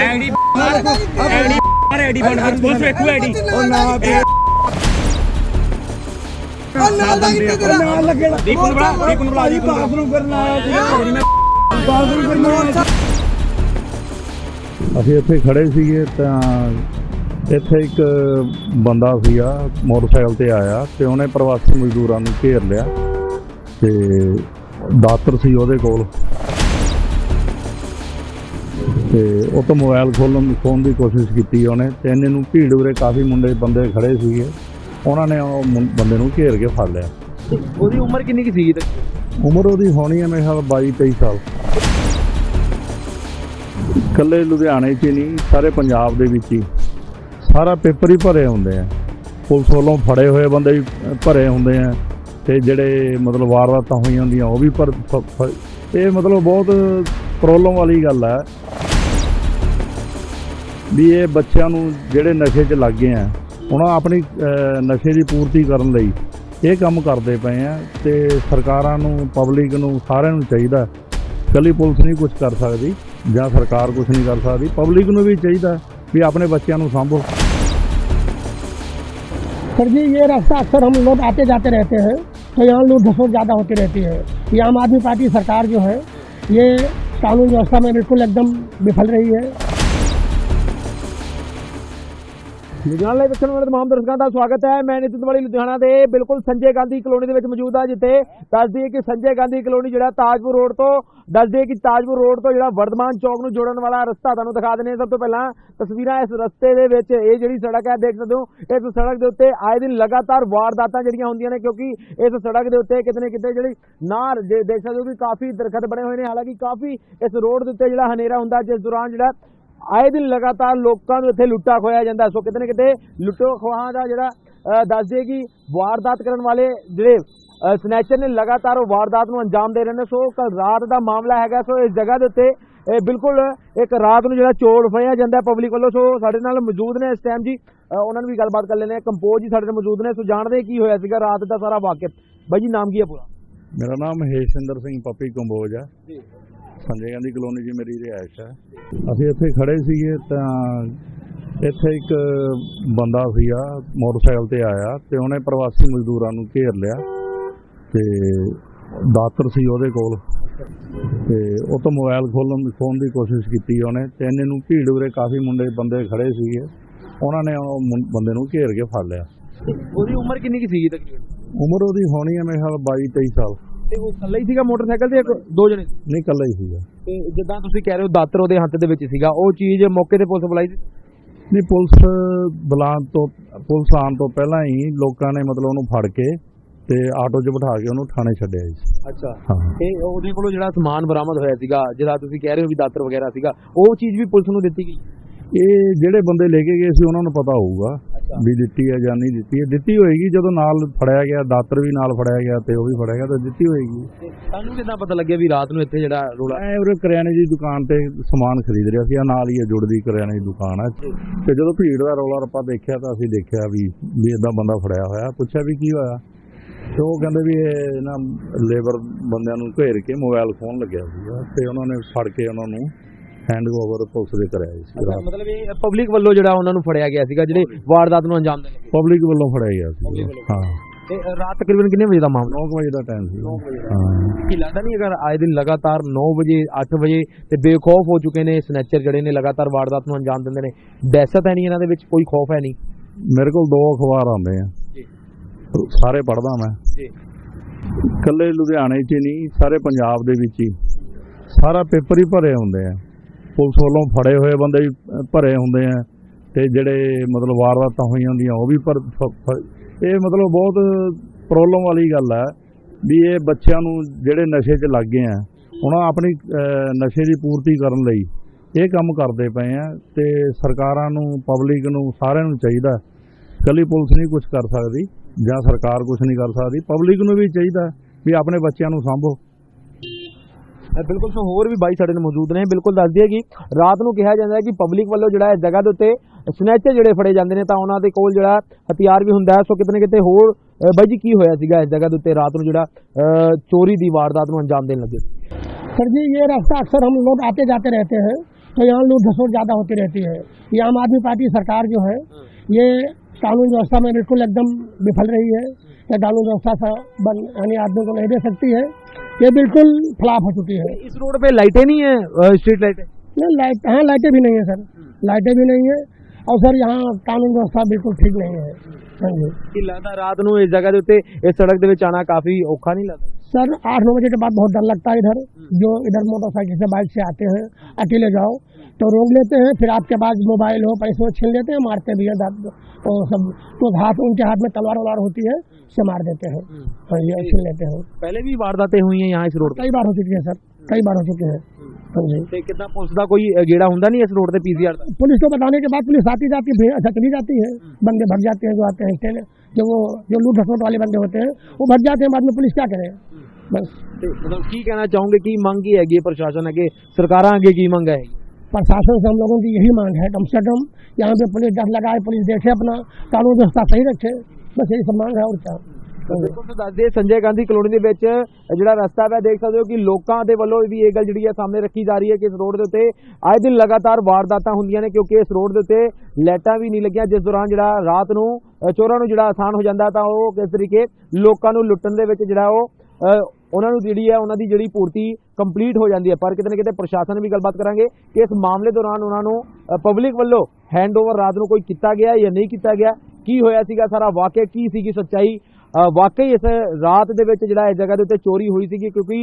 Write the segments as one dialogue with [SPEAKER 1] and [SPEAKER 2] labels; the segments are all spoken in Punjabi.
[SPEAKER 1] ਐਡੀ ਐਡੀ ਐਡੀ ਬਣ ਹਰ ਪੁਲਿਸ ਵੇਖੂ ਐਡੀ।
[SPEAKER 2] ਉਹ ਨਾ ਤੇ ਨਾਲ ਨਾਲ ਲੱਗੇਗਾ
[SPEAKER 1] ਦੀਪ ਨੂੰ ਬੁਲਾ, ਦੀਪ ਨੂੰ ਬੁਲਾ, ਦੀਪ ਨੂੰ ਬੁਲਾ।
[SPEAKER 2] ਬਾਥਰੂਮ ਕਰਨ ਆਇਆ ਸੀ। ਬਾਥਰੂਮ ਕਰਨ ਆਇਆ
[SPEAKER 3] ਅਸੀਂ ਇੱਥੇ ਖੜੇ ਸੀਗੇ ਤਾਂ ਇੱਥੇ ਇੱਕ ਬੰਦਾ ਸੀਗਾ ਮੋਟਰਸਾਈਕਲ ਤੇ ਆਇਆ ਤੇ ਉਹਨੇ ਪ੍ਰਵਾਸੀ ਮਜ਼ਦੂਰਾਂ ਨੂੰ ਘੇਰ ਲਿਆ ਤੇ ਦਾਤਰ ਸੀ ਉਹਦੇ ਕੋਲ। ਤੇ ਉਹ ਤੋਂ ਮੋਬਾਈਲ ਖੋਲਣ ਖੋਣ ਦੀ ਕੋਸ਼ਿਸ਼ ਕੀਤੀ ਉਹਨੇ ਤੇ ਇਹਨੇ ਨੂੰ ਭੀੜ ਉਰੇ ਕਾਫੀ ਮੁੰਡੇ ਬੰਦੇ ਖੜੇ ਸੀਗੇ। ਉਹਨਾਂ ਨੇ ਉਹ ਮੁੰ- ਬੰਦੇ ਨੂੰ ਘੇਰ ਕੇ ਫੜ ਲਿਆ।
[SPEAKER 4] ਉਹਦੀ ਉਮਰ ਕਿੰਨੀ ਕੀ ਸੀਗੀ
[SPEAKER 3] ਉਮਰ ਉਹਦੀ ਹੋਣੀ ਹੈ ਮੇਰੇ ਖਿਆਲ 22 23 ਸਾਲ। ਇਕੱਲੇ ਲੁਧਿਆਣੇ 'ਚ ਹੀ ਨਹੀਂ ਸਾਰੇ ਪੰਜਾਬ ਦੇ ਵਿੱਚ ਹੀ। ਸਾਰਾ ਪੇਪਰ ਹੀ ਭਰੇ ਹੁੰਦੇ ਆ। ਪੁਲਿਸ ਵੱਲੋਂ ਫੜੇ ਹੋਏ ਬੰਦੇ ਵੀ ਭਰੇ ਹੁੰਦੇ ਆ ਤੇ ਜਿਹੜੇ ਮਤਲਬ ਵਾਰਦਾਤਾਂ ਹੋਈਆਂ ਹੁੰਦੀਆਂ ਉਹ ਵੀ ਪਰ ਫ- ਫ- ਇਹ ਮਤਲਬ ਬਹੁਤ ਪ੍ਰੋਬਲਮ ਵਾਲੀ ਗੱਲ ਹੈ ਵੀ ਇਹ ਬੱਚਿਆਂ ਨੂੰ ਜਿਹੜੇ ਨਸ਼ੇ 'ਚ ਲੱਗ ਗਏ ਆ ਉਹਨਾਂ ਆਪਣੀ ਅਹ, ਨਸ਼ੇ ਦੀ ਪੂਰਤੀ ਕਰਨ ਲਈ ਇਹ ਕੰਮ ਕਰਦੇ ਪਏ ਆ ਤੇ ਸਰਕਾਰਾਂ ਨੂੰ ਪਬਲਿਕ ਨੂੰ ਸਾਰਿਆਂ ਨੂੰ ਚਾਹੀਦਾ ਕੱਲੀ ਪੁਲਿਸ ਨਹੀਂ ਕੁਝ ਕਰ ਸਕਦੀ ਜਾਂ ਸਰਕਾਰ ਕੁਝ ਨਹੀਂ ਕਰ ਸਕਦੀ ਪਬਲਿਕ ਨੂੰ ਵੀ ਚਾਹੀਦਾ ਵੀ ਆਪਣੇ ਬੱਚਿਆਂ ਨੂੰ ਸੰਭੋ
[SPEAKER 5] सर जी ये रास्ता अक्सर हम लोग आते जाते रहते हैं तो यहाँ लूट धसोट ज़्यादा होती रहती है ये आम आदमी पार्टी सरकार जो है ये कानून व्यवस्था में बिल्कुल एकदम विफल रही है
[SPEAKER 4] ਲੁਧਿਆਣਾ ਲਈ ਵੇਖਣ ਵਾਲੇ ਤਮਾਮ ਦਰਸ਼ਕਾਂ ਦਾ ਸਵਾਗਤ ਹੈ। ਮੈਂ ਨਿਤਿਨ ਵਾਲੀ ਲੁਧਿਆਣਾ ਦੇ ਬਿਲਕੁਲ ਸੰਜੇ ਗਾਂਧੀ ਕਲੋਨੀ ਦੇ ਵਿੱਚ ਮੌਜੂਦ ਹਾਂ, ਜਿੱਥੇ ਦੱਸਦੀ ਹੈ ਕਿ ਸੰਜੇ ਗਾਂਧੀ ਕਲੋਨੀ ਜਿਹੜਾ ਤਾਜਪੁਰ ਰੋਡ ਤੋਂ, ਦੱਸਦੀ ਹੈ ਕਿ ਤਾਜਪੁਰ ਰੋਡ ਤੋਂ ਜਿਹੜਾ ਵਰਧਮਾਨ ਚੌਕ ਨੂੰ ਜੋੜਨ ਵਾਲਾ ਰਸਤਾ ਤੁਹਾਨੂੰ ਦਿਖਾ ਦਿੰਦੇ ਸਭ ਤੋਂ ਪਹਿਲਾਂ ਤਸਵੀਰਾਂ ਇਸ ਰਸਤੇ ਦੇ ਵਿੱਚ, ਇਹ ਜਿਹੜੀ ਸੜਕ ਹੈ, ਦੇਖ ਸਕਦੇ ਹੋ, ਇਸ ਸੜਕ ਦੇ ਉੱਤੇ ਆਏ ਦਿਨ ਲਗਾਤਾਰ ਵਾਰਦਾਤਾਂ ਜਿਹੜੀਆਂ ਹੁੰਦੀਆਂ ਨੇ, ਕਿਉਂਕਿ ਇਸ ਸੜਕ ਦੇ ਉੱਤੇ ਕਿਤੇ ਨਾ ਕਿਤੇ ਜਿਹੜੀ ਨਾਰ ਜੇ ਦੇਖ ਸਕਦੇ ਹੋ ਕਿ ਕਾਫੀ ਦਰਖਤ ਬਣੇ ਹੋਏ ਨੇ। ਹਾਲਾਂਕਿ ਕਾਫੀ ਇਸ ਰੋਡ ਦੇ ਉੱਤੇ ਜਿਹੜਾ ਹਨੇਰਾ ਹੁੰਦਾ, ਜਿਸ ਦੌਰਾਨ ਜਿਹੜਾ ਆਏ ਦਿਨ ਲਗਾਤਾਰ ਲੋਕਾਂ ਨੂੰ ਇੱਥੇ ਲੁੱਟਾ ਖੋਇਆ ਜਾਂਦਾ ਸੋ ਕਿਤੇ ਨਾ ਕਿਤੇ ਲੁੱਟੋ ਖੋਹਾਂ ਦਾ ਜਿਹੜਾ ਦੱਸ ਦਈਏ ਕਿ ਵਾਰਦਾਤ ਕਰਨ ਵਾਲੇ ਜਿਹੜੇ ਸਨੈਚਰ ਨੇ ਲਗਾਤਾਰ ਉਹ ਵਾਰਦਾਤ ਨੂੰ ਅੰਜਾਮ ਦੇ ਰਹੇ ਨੇ। ਸੋ ਕੱਲ ਰਾਤ ਦਾ ਮਾਮਲਾ ਹੈਗਾ ਸੋ ਇਸ ਜਗ੍ਹਾ ਦੇ ਉੱਤੇ ਇਹ ਬਿਲਕੁਲ ਇੱਕ ਰਾਤ ਨੂੰ ਜਿਹੜਾ ਚੋਰ ਫੜਿਆ ਜਾਂਦਾ ਪਬਲਿਕ ਵੱਲੋਂ। ਸੋ ਸਾਡੇ ਨਾਲ ਮੌਜੂਦ ਨੇ ਇਸ ਟਾਈਮ ਜੀ ਉਹਨਾਂ ਨੂੰ ਵੀ ਗੱਲਬਾਤ ਕਰ ਲੈਣੇ ਕੰਪੋਜ਼ ਜੀ ਸਾਡੇ ਨਾਲ ਮੌਜੂਦ ਨੇ ਸੋ ਜਾਣਦੇ ਕੀ ਹੋਇਆ ਸੀਗਾ ਰਾਤ ਦਾ ਸਾਰਾ ਵਾਕਿਆ। ਬਾਈ ਜੀ ਨਾਮ ਕੀ ਹੈ ਪੂਰਾ?
[SPEAKER 3] ਮੇਰਾ ਨਾਮ ਹੇਸ਼ਿੰਦਰ ਸਿੰਘ ਪੱਪੀ ਕੰਬੋਜ ਹੈ। ਸੰਜੇ ਗਾਂਧੀ ਕਲੋਨੀ 'ਚ ਮੇਰੀ ਰਿਹਾਇਸ਼ ਹੈ। ਅਸੀਂ ਇੱਥੇ ਖੜੇ ਸੀਗੇ ਤਾਂ ਇੱਥੇ ਇੱਕ ਬੰਦਾ ਸੀਗਾ ਮੋਟਰਸਾਈਕਲ ਤੇ ਆਇਆ ਤੇ ਉਹਨੇ ਪ੍ਰਵਾਸੀ ਮਜ਼ਦੂਰਾਂ ਨੂੰ ਘੇਰ ਲਿਆ ਤੇ ਦਾਤਰ ਸੀ ਉਹਦੇ ਕੋਲ। ਤੇ ਉਹ ਤੋਂ ਮੋਬਾਈਲ ਖੋਲਣ ਖੋਣ ਦੀ ਕੋਸ਼ਿਸ਼ ਕੀਤੀ ਉਹਨੇ ਤੇ ਇਹਨੇ ਨੂੰ ਭੀੜ ਉਰੇ ਕਾਫੀ ਮੁੰਡੇ ਬੰਦੇ ਖੜੇ ਸੀਗੇ। ਉਹਨਾਂ ਨੇ ਉਹ ਬੰਦੇ ਨੂੰ ਘੇਰ ਕੇ ਫੜ ਲਿਆ।
[SPEAKER 4] ਉਹਦੀ ਉਮਰ ਕਿੰਨੀ ਕੀ ਸੀਗੀ ਤਕਰੀਬਨ?
[SPEAKER 3] ਉਮਰ ਉਹਦੀ ਹੋਣੀ ਹੈ ਮੇਰੇ ਖਿਆਲ 22 23 ਸਾਲ।
[SPEAKER 4] ਤੇ ਉਹ ਇਕੱਲਾ ਹੀ ਸੀਗਾ ਮੋਟਰਸਾਈਕਲ ਤੇ ਇੱਕ- ਦੋ ਜਣੇ? ਸੀ?
[SPEAKER 3] ਨਹੀਂ ਇਕੱਲਾ ਹੀ ਸੀਗਾ।
[SPEAKER 4] ਤੇ ਜਿੱਦਾਂ ਤੁਸੀਂ ਕਹਿ ਰਹੇ ਹੋ ਦਾਤਰ ਉਹਦੇ ਹੱਥ ਦੇ ਵਿੱਚ ਸੀਗਾ ਉਹ ਚੀਜ਼ ਮੌਕੇ ਤੇ ਪੁਲਿਸ ਬੁਲਾਈ ਸੀ?
[SPEAKER 3] ਨਹੀਂ ਪੁਲਿਸ ਬੁਲਾਉਣ ਤੋਂ ਪੁਲਿਸ ਆਉਣ ਤੋਂ ਪਹਿਲਾਂ ਹੀ ਲੋਕਾਂ ਨੇ ਮਤਲਬ ਉਹਨੂੰ ਫੜ ਕੇ ਤੇ ਆਟੋ 'ਚ ਬਿਠਾ ਕੇ ਉਹਨੂੰ ਥਾਣੇ ਛੱਡਿਆ ਜੀ।
[SPEAKER 4] ਅੱਛਾ।
[SPEAKER 3] ਹਾਂ।
[SPEAKER 4] ਤੇ ਉਹਦੇ ਕੋਲੋਂ ਜਿਹੜਾ ਸਮਾਨ ਬਰਾਮਦ ਹੋਇਆ ਸੀਗਾ ਜਿਹੜਾ ਤੁਸੀਂ ਕਹਿ ਰਹੇ ਹੋ ਵੀ ਦਾਤਰ ਵਗੈਰਾ ਸੀਗਾ ਉਹ ਚੀਜ਼ ਵੀ ਪੁਲਿਸ ਨੂੰ ਦਿੱਤੀ ਗਈ?
[SPEAKER 3] ਇਹ ਜਿਹੜੇ ਬੰਦੇ ਲੈ ਕੇ ਗਏ ਸੀ ਉਹਨਾਂ ਨੂੰ ਪਤਾ ਹੋਊਗਾ। ਵੀ ਦਿੱਤੀ ਹੈ ਜਾਂ ਨਹੀਂ ਦਿੱਤੀ ਹੈ। ਦਿੱਤੀ ਹੋਏਗੀ ਜਦੋਂ ਨਾਲ ਫੜਿਆ ਗਿਆ ਦਾਤਰ ਵੀ ਨਾਲ ਫੜਿਆ ਗਿਆ ਤੇ ਉਹ ਵੀ ਫੜਿਆ ਗਿਆ ਤਾਂ ਦਿੱਤੀ ਹੋਏਗੀ।
[SPEAKER 4] ਤੁਹਾਨੂੰ ਕਿੱਦਾਂ ਪਤਾ ਲੱਗਿਆ ਵੀ ਰਾਤ ਨੂੰ ਇੱਥੇ ਜਿਹੜਾ ਰੋਲਾ?
[SPEAKER 3] ਐ ਉਰੇ ਕਰਿਆਨੇ ਦੀ ਦੁਕਾਨ ਤੇ ਸਮਾਨ ਖਰੀਦ ਰਿਹਾ ਸੀ ਆ ਨਾਲ ਹੀ ਜੁੜਦੀ ਕਰਿਆਨੇ ਦੀ ਦੁਕਾਨ ਹੈ। ਤੇ ਜਦੋਂ ਭੀੜ ਦਾ ਰੌਲਾ ਰੱਪਾ ਦੇਖਿਆ ਤਾਂ ਅਸੀਂ ਦੇਖਿਆ ਵੀ ਵੀ ਇਦਾਂ ਬੰਦਾ ਫੜਿਆ ਹੋਇਆ। ਪੁੱਛਿਆ ਵੀ ਕੀ ਹੋਇਆ? ਤੇ ਉਹ ਕਹਿੰਦੇ ਵੀ ਇਹ ਨਾ ਲੇਬਰ ਬੰਦਿਆਂ ਨੂੰ ਘੇਰ ਕੇ ਮੋਬਾਈਲ ਫੋਨ ਲੱਗਿਆ ਸੀਗਾ ਤੇ ਉਹਨਾਂ ਨੇ ਫੜ ਕੇ ਉਹਨਾਂ ਨੂੰ ਹੈਂਡਓਵਰ ਪੁਲਿਸ ਦੇ ਕਰਿਆ ਜੀ ਸੀ ਰਾਤ।
[SPEAKER 4] ਮਤਲਬ ਇਹ ਪਬਲਿਕ ਵੱਲੋਂ ਜਿਹੜਾ ਉਹਨਾਂ ਨੂੰ ਫੜਿਆ ਗਿਆ ਸੀਗਾ ਜਿਹੜੇ ਵਾਰਦਾਤ ਨੂੰ ਅੰਜਾਮ ਦੇਣ ਲੱਗੇ।
[SPEAKER 3] ਪਬਲਿਕ ਵੱਲੋਂ ਫੜਿਆ ਗਿਆ ਸੀ। ਹਾਂ।
[SPEAKER 4] ਤੇ ਰਾਤ ਤਕਰੀਬਨ ਕਿੰਨੇ ਵਜੇ ਦਾ ਮਾਮਲਾ?
[SPEAKER 3] 9 ਵਜੇ ਦਾ ਟਾਈਮ ਸੀ।
[SPEAKER 4] ਵਜੇ
[SPEAKER 3] ਹਾਂ।
[SPEAKER 4] ਕੀ ਲੱਗਦਾ ਨਹੀਂ ਅਗਰ ਆਏ ਦਿਨ ਲਗਾਤਾਰ 9 ਵਜੇ 8 ਵਜੇ ਤੇ ਬੇਖੌਫ ਹੋ ਚੁੱਕੇ ਨੇ ਸਨੈਚਰ ਜਿਹੜੇ ਨੇ ਲਗਾਤਾਰ ਵਾਰਦਾਤ ਨੂੰ ਅੰਜਾਮ ਦਿੰਦੇ ਨੇ ਦਹਿਸ਼ਤ ਹੈ ਨਹੀਂ ਇਹਨਾਂ ਦੇ ਵਿੱਚ ਕੋਈ ਖੌਫ ਹੈ ਨਹੀਂ?
[SPEAKER 3] ਮੇਰੇ ਕੋਲ ਦੋ ਅਖਬਾਰ ਆਉਂਦੇ ਆ।
[SPEAKER 4] ਜੀ।
[SPEAKER 3] ਸਾਰੇ ਪੜ੍ਹਦਾ ਮੈਂ।
[SPEAKER 4] ਜੀ।
[SPEAKER 3] ਇਕੱਲੇ ਲੁਧਿਆਣੇ 'ਚ ਹੀ ਨਹੀਂ ਸਾਰੇ ਪੰਜਾਬ ਦੇ ਵਿੱਚ ਹੀ। ਸਾਰਾ ਪੇਪਰ ਹੀ ਭਰੇ ਹੁੰਦੇ ਆ। ਪੁਲਿਸ ਵੱਲੋਂ ਫੜੇ ਹੋਏ ਬੰਦੇ ਵੀ ਭਰੇ ਹੁੰਦੇ ਆ ਤੇ ਜਿਹੜੇ ਮਤਲਬ ਵਾਰਦਾਤਾਂ ਹੋਈਆਂ ਹੁੰਦੀਆਂ, ਉਹ ਵੀ ਪਰ, ਫ- ਇਹ ਮਤਲਬ ਬਹੁਤ ਪ੍ਰੋਬਲਮ ਵਾਲੀ ਗੱਲ ਹੈ ਵੀ ਇਹ ਬੱਚਿਆਂ ਨੂੰ ਜਿਹੜੇ ਨਸ਼ੇ 'ਚ ਲੱਗ ਗਏ ਆ, ਉਹਨਾਂ ਆਪਣੀ ਨਸ਼ੇ ਦੀ ਪੂਰਤੀ ਕਰਨ ਲਈ ਇਹ ਕੰਮ ਕਰਦੇ ਪਏ ਆ ਤੇ ਸਰਕਾਰਾਂ ਨੂੰ ਪਬਲਿਕ ਨੂੰ, ਸਾਰਿਆਂ ਨੂੰ ਚਾਹੀਦਾ ਕੱਲੀ ਪੁਲਿਸ ਨਹੀਂ ਕੁਝ ਕਰ ਸਕਦੀ ਜਾਂ ਸਰਕਾਰ ਕੁਝ ਨਹੀਂ ਕਰ ਸਕਦੀ ਪਬਲਿਕ ਨੂੰ ਵੀ ਚਾਹੀਦਾ ਵੀ ਆਪਣੇ ਬੱਚਿਆਂ ਨੂੰ ਸੰਭੋ।
[SPEAKER 4] ਬਿਲਕੁਲ ਸੋ ਹੋਰ ਵੀ ਬਾਈ ਸਾਡੇ ਨਾਲ ਮੌਜੂਦ ਨੇ ਬਿਲਕੁਲ ਦੱਸ ਦਈਏ ਕਿ ਰਾਤ ਨੂੰ ਕਿਹਾ ਜਾਂਦਾ ਹੈ ਕਿ ਪਬਲਿਕ ਵੱਲੋਂ ਜਿਹੜਾ ਇਸ ਜਗ੍ਹਾ ਦੇ ਉੱਤੇ ਸਨੈਚਰ ਜਿਹੜੇ ਫੜੇ ਜਾਂਦੇ ਨੇ ਤਾਂ ਉਹਨਾਂ ਦੇ ਕੋਲ ਜਿਹੜਾ ਹਥਿਆਰ ਵੀ ਹੁੰਦਾ ਹੈ ਸੋ ਕਿਤੇ ਨਾ ਕਿਤੇ ਹੋਰ ਅ, ਬਾਈ ਜੀ ਕੀ ਹੋਇਆ ਸੀਗਾ ਇਸ ਜਗ੍ਹਾ ਦੇ ਉੱਤੇ ਰਾਤ ਨੂੰ ਜਿਹੜਾ ਅ, ਚੋਰੀ ਦੀ ਵਾਰਦਾਤ ਨੂੰ ਅੰਜਾਮ ਦੇਣ ਲੱਗੇ
[SPEAKER 5] सर जी ये रास्ता अक्सर हम लोग आते जाते रहते हैं तो यहाँ लूट खसोट ज़्यादा होती रहती है ये आम आदमी पार्टी सरकार जो है ये कानून व्यवस्था में बिल्कुल एकदम विफल रही है ये कानून व्यवस्था सा बन यानी आदमी को नहीं दे सकती है ये बिल्कुल फ्लॉप हो चुकी है
[SPEAKER 4] इस रोड पे लाइटें नहीं है स्ट्रीट लाइटें
[SPEAKER 5] नहीं लाइट हाँ लाइटें भी नहीं है सर लाइटें भी नहीं है और सर यहाँ कानून व्यवस्था बिल्कुल ठीक नहीं है हाँ जी
[SPEAKER 4] ਕੀ ਲੱਗਦਾ ਰਾਤ ਨੂੰ ਇਸ ਜਗ੍ਹਾ ਦੇ ਉੱਤੇ ਇਸ ਸੜਕ ਦੇ ਵਿੱਚ ਆਣਾ ਕਾਫੀ ਔਖਾ ਨਹੀਂ ਲੱਗਦਾ
[SPEAKER 5] सर आठ नौ बजे के बाद बहुत डर लगता है इधर जो इधर मोटरसाइकिल से बाइक से आते हैं अकेले जाओ तो रोक लेते हैं फिर आपके पास मोबाइल हो पैसे हो छीन लेते हैं मारते भी हैं तो सब तो हाथ उनके हाथ में तलवार वलवार होती है से मार देते हैं। हम्म। और ये छीन लेते हैं।
[SPEAKER 4] पहले भी वारदातें हुई हैं यहाँ इस रोड
[SPEAKER 5] कई बार हो चुकी है सर कई बार हो चुके हैं।
[SPEAKER 4] हम्म। हाँ तो कितना कोई गेड़ा होंगे नहीं इस रोड पे पीसीआर
[SPEAKER 5] पुलिस को बताने के बाद पुलिस आती जाती है अच्छा चली जाती है। हम्म। बंदे भर जाते हैं जो आते हैं जो वो जो लूट घसोट वाले बंदे होते हैं वो भर जाते हैं बाद में पुलिस क्या करे? बस।
[SPEAKER 4] तो मतलब की कहना चाहूँगे की मांग की है प्रशासन अगे सरकार आगे की मांग आएगी?
[SPEAKER 5] प्रशासन से हम लोगों की यही मांग है कम से कम यहाँ पे पुलिस डर लगाए पुलिस देखे अपना कानून व्यवस्था सही रखे बस यही सब मांग है और क्या
[SPEAKER 4] ਬਿਲਕੁਲ ਤਾਂ ਦੱਸਦੇ ਸੰਜੇ ਗਾਂਧੀ ਕਲੋਨੀ ਦੇ ਵਿੱਚ ਜਿਹੜਾ ਰਸਤਾ ਹੈ ਦੇਖ ਸਕਦੇ ਹੋ ਕਿ ਲੋਕਾਂ ਦੇ ਵੱਲੋਂ ਵੀ ਇਹ ਗੱਲ ਜਿਹੜੀ ਹੈ ਸਾਹਮਣੇ ਰੱਖੀ ਜਾ ਰਹੀ ਹੈ ਕਿ ਇਸ ਰੋਡ ਦੇ ਉੱਤੇ ਆਏ ਦਿਨ ਲਗਾਤਾਰ ਵਾਰਦਾਤਾਂ ਹੁੰਦੀਆਂ ਨੇ ਕਿਉਂਕਿ ਇਸ ਰੋਡ ਦੇ ਉੱਤੇ ਲਾਈਟਾਂ ਵੀ ਨਹੀਂ ਲੱਗੀਆਂ ਜਿਸ ਦੌਰਾਨ ਜਿਹੜਾ ਰਾਤ ਨੂੰ ਅ, ਚੋਰਾਂ ਨੂੰ ਜਿਹੜਾ ਆਸਾਨ ਹੋ ਜਾਂਦਾ ਤਾਂ ਉਹ ਕਿਸ ਤਰੀਕੇ ਲੋਕਾਂ ਨੂੰ ਲੁੱਟਣ ਦੇ ਵਿੱਚ ਜਿਹੜਾ ਉਹ ਅ, ਉਹਨਾਂ ਨੂੰ ਜਿਹੜੀ ਹੈ ਉਹਨਾਂ ਦੀ ਜਿਹੜੀ ਪੂਰਤੀ ਕੰਪਲੀਟ ਹੋ ਜਾਂਦੀ ਹੈ। ਪਰ ਕਿਤੇ ਨਾ ਕਿਤੇ ਪ੍ਰਸ਼ਾਸਨ ਵੀ ਗੱਲਬਾਤ ਕਰਾਂਗੇ ਕਿ ਇਸ ਮਾਮਲੇ ਦੌਰਾਨ ਉਹਨਾਂ ਨੂੰ ਪਬਲਿਕ ਵੱਲੋਂ ਹੈਂਡਓਵਰ ਰਾਤ ਨੂੰ ਕੋਈ ਕੀਤਾ ਗਿਆ ਜਾਂ ਨਹੀਂ ਕੀਤਾ ਗਿਆ, ਕੀ ਹੋਇਆ ਸੀਗਾ, ਸਾਰਾ ਵਾਕਿਆ ਕੀ ਸੀਗੀ ਸੱਚਾਈ? ਵਾਕਈ ਇਸ ਰਾਤ ਦੇ ਵਿੱਚ ਜਿਹੜਾ ਇਸ ਜਗ੍ਹਾ ਦੇ ਉੱਤੇ ਚੋਰੀ ਹੋਈ ਸੀਗੀ, ਕਿਉਂਕਿ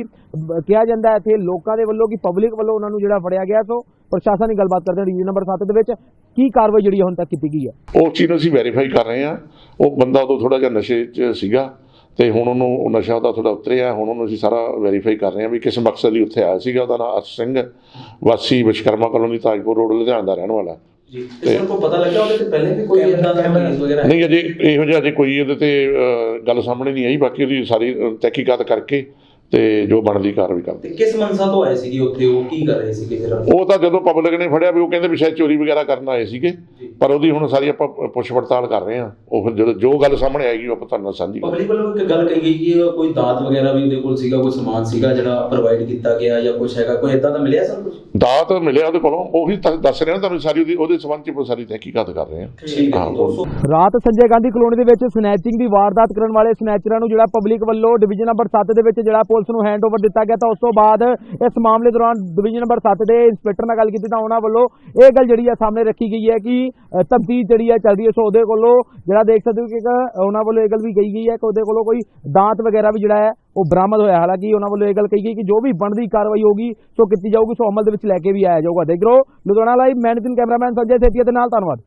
[SPEAKER 4] ਕਿਹਾ ਜਾਂਦਾ ਇੱਥੇ ਲੋਕਾਂ ਦੇ ਵੱਲੋਂ ਕਿ ਪਬਲਿਕ ਵੱਲੋਂ ਉਹਨਾਂ ਨੂੰ ਜਿਹੜਾ ਫੜਿਆ ਗਿਆ, ਸੋ ਪ੍ਰਸ਼ਾਸਨ ਦੀ ਗੱਲਬਾਤ ਕਰਦੇ ਹਾਂ ਨੰਬਰ 7 ਦੇ ਵਿੱਚ ਕੀ ਕਾਰਵਾਈ ਜਿਹੜੀ ਹੈ ਹੁਣ ਤੱਕ ਕੀਤੀ ਗਈ ਹੈ?
[SPEAKER 6] ਉਹ ਚੀਜ਼ ਅਸੀਂ ਵੈਰੀਫਾਈ ਕਰ ਰਹੇ ਹਾਂ। ਉਹ ਬੰਦਾ ਉਦੋਂ ਥੋੜਾ ਜਿਹਾ ਨਸ਼ੇ 'ਚ ਸੀਗਾ। ਤੇ ਹੁਣ ਉਹਨੂੰ ਉਹ ਨਸ਼ਾ ਉਹਦਾ ਥੋੜਾ ਉਤਰਿਆ ਹੁਣ ਉਹਨੂੰ ਅਸੀਂ ਸਾਰਾ ਵੈਰੀਫਾਈ ਕਰ ਰਹੇ ਹਾਂ ਵੀ ਕਿਸ ਮਕਸਦ ਲਈ ਉੱਥੇ ਆਇਆ ਸੀਗਾ। ਉਹਦਾ ਨਾਮ ਅਰਸ਼ ਸਿੰਘ ਵਾਸੀ ਵਿਸ਼ਕਰਮਾ ਕਲੋਨੀ ਤਾਜਪੁਰ ਰੋਡ ਲੁਧਿਆਣਾ ਦਾ ਰਹਿਣ ਵਾਲਾ।
[SPEAKER 7] ਜੀ ਤੇ ਸਰ ਕੋ ਪਤਾ ਲੱਗਾ ਉਹਦੇ ਤੇ ਪਹਿਲੇ ਵੀ ਕੋਈ ਇਦਾਂ ਦਾ ਕੇਸ ਵਗੈਰਾ
[SPEAKER 6] ਨਹੀਂ ਅਜੇ ਇਹੋ ਜਿਹਾ ਅਜੇ ਕੋਈ ਉਹਦੇ ਤੇ ਗੱਲ ਸਾਹਮਣੇ ਨਹੀਂ ਆਈ। ਬਾਕੀ ਉਹਦੀ ਸਾਰੀ ਤਹਿਕੀਕਾਤ ਕਰਕੇ ਤੇ ਜੋ ਬਣਦੀ ਕਾਰਵਾਈ ਕਰਦੇ
[SPEAKER 7] ਕਿਸ ਮਨਸਾ ਤੋਂ ਆਏ ਸੀਗੇ ਉੱਥੇ? ਉਹ ਕੀ ਕਰ ਰਹੇ ਸੀਗੇ ਫਿਰ?
[SPEAKER 6] ਉਹ ਤਾਂ ਜਦੋਂ ਪਬਲਿਕ ਨੇ ਫੜਿਆ ਵੀ ਉਹ ਕਹਿੰਦੇ ਵੀ ਸ਼ਾਇਦ ਚੋਰੀ ਵਗੈਰਾ ਕਰਨ ਆਏ ਸੀਗੇ। ਪਰ ਉਹਦੀ ਹੁਣ ਸਾਰੀ ਆਪਾਂ ਪੁੱਛ ਪੜਤਾਲ ਕਰ ਰਹੇ ਹਾਂ। ਉਹ ਫਿਰ ਜਦੋਂ ਜੋ ਗੱਲ ਸਾਹਮਣੇ ਆਏਗੀ, ਉਹ ਆਪਾਂ ਤੁਹਾਨੂੰ ਸਾਂਝੀ ਕਰਾਂਗੇ।
[SPEAKER 7] ਪਬਲਿਕ ਵੱਲੋਂ ਇੱਕ ਗੱਲ ਕਹੀ ਗਈ ਕਿ ਕੋਈ ਦਾਤ ਵਗੈਰਾ ਵੀ ਉਹਦੇ ਕੋਲ ਸੀਗਾ, ਕੋਈ ਸਮਾਨ ਸੀਗਾ ਜਿਹੜਾ ਪ੍ਰੋਵਾਈਡ ਕੀਤਾ ਗਿਆ ਜਾਂ ਕੁਝ ਹੈਗਾ? ਕੋਈ ਇਦਾਂ ਦਾ ਮਿਲਿਆ ਸਰ ਕੁਝ
[SPEAKER 6] ਦਾਤ ਮਿਲਿਆ ਉਹਦੇ ਕੋਲੋਂ ਉਹੀ ਦੱਸ ਰਿਹਾ ਤੁਹਾਨੂੰ ਸਾਰੀ ਉਹਦੀ ਉਹਦੇ ਸੰਬੰਧ ਚ ਸਾਰੀ ਤਹਿਕੀਕਾਤ ਕਰ ਰਹੇ ਹਾਂ।
[SPEAKER 4] ਰਾਤ ਸੰਜੇ ਗਾਂਧੀ ਕਲੋਨੀ ਦੇ ਵਿੱਚ ਸਨੈਚਿੰਗ ਦੀ ਵਾਰਦਾਤ ਕਰਨ ਵਾਲੇ ਸਨੈਚਰਾਂ ਨੂੰ ਜਿਹੜਾ ਪਬਲਿਕ ਵੱਲੋਂ ਡਿਵੀਜ਼ਨ ਨੰਬਰ 7 ਦੇ ਵਿੱਚ ਜਿਹੜਾ ਪੁਲਿਸ ਨੂੰ ਹੈਂਡਓਵਰ ਦਿੱਤਾ ਗਿਆ ਤਾਂ ਉਸ ਤੋਂ ਬਾਅਦ ਇਸ ਮਾਮਲੇ ਦੌਰਾਨ ਡਿਵੀਜ਼ਨ ਨੰਬਰ 7 ਦੇ ਇੰਸਪੈਕਟਰ ਨਾਲ ਗੱਲ ਕੀਤੀ ਤਾਂ ਉਹਨਾਂ ਵੱਲੋਂ ਇਹ ਗੱਲ ਜਿਹੜੀ ਹੈ ਸਾਹਮਣੇ ਰੱਖੀ ਗਈ ਹੈ ਕਿ ਤਬਦੀਲ ਜਿਹੜੀ ਹੈ ਚੱਲਦੀ ਹੈ ਸੋ ਉਹਦੇ ਕੋਲੋਂ ਜਿਹੜਾ ਦੇਖ ਸਕਦੇ ਹੋ ਕਿ ਇੱਕ ਉਹਨਾਂ ਵੱਲੋਂ ਇਹ ਗੱਲ ਵੀ ਕਹੀ ਗਈ ਹੈ ਕਿ ਉਹਦੇ ਕੋਲੋਂ ਕੋਈ ਦਾਂਤ ਵਗੈਰਾ ਵੀ ਜਿਹੜਾ ਹੈ ਉਹ ਬਰਾਮਦ ਹੋਇਆ। ਹਾਲਾਂਕਿ ਉਹਨਾਂ ਵੱਲੋਂ ਇਹ ਗੱਲ ਕਹੀ ਗਈ ਕਿ ਜੋ ਵੀ ਬਣਦੀ ਕਾਰਵਾਈ ਹੋਗੀ ਸੋ ਕੀਤੀ ਜਾਊਗੀ, ਸੋ ਅਮਲ ਦੇ ਵਿੱਚ ਲੈ ਕੇ ਵੀ ਆਇਆ ਜਾਊਗਾ। ਦੇਖ ਲਓ ਲੁਧਿਆਣਾ ਲਾਈਵ, ਮੈਂ ਕੈਮਰਾਮੈਨ, ਸੰਜੇ ਸੇਤੀਆ ਦੇ ਨਾਲ, ਧੰਨਵਾਦ।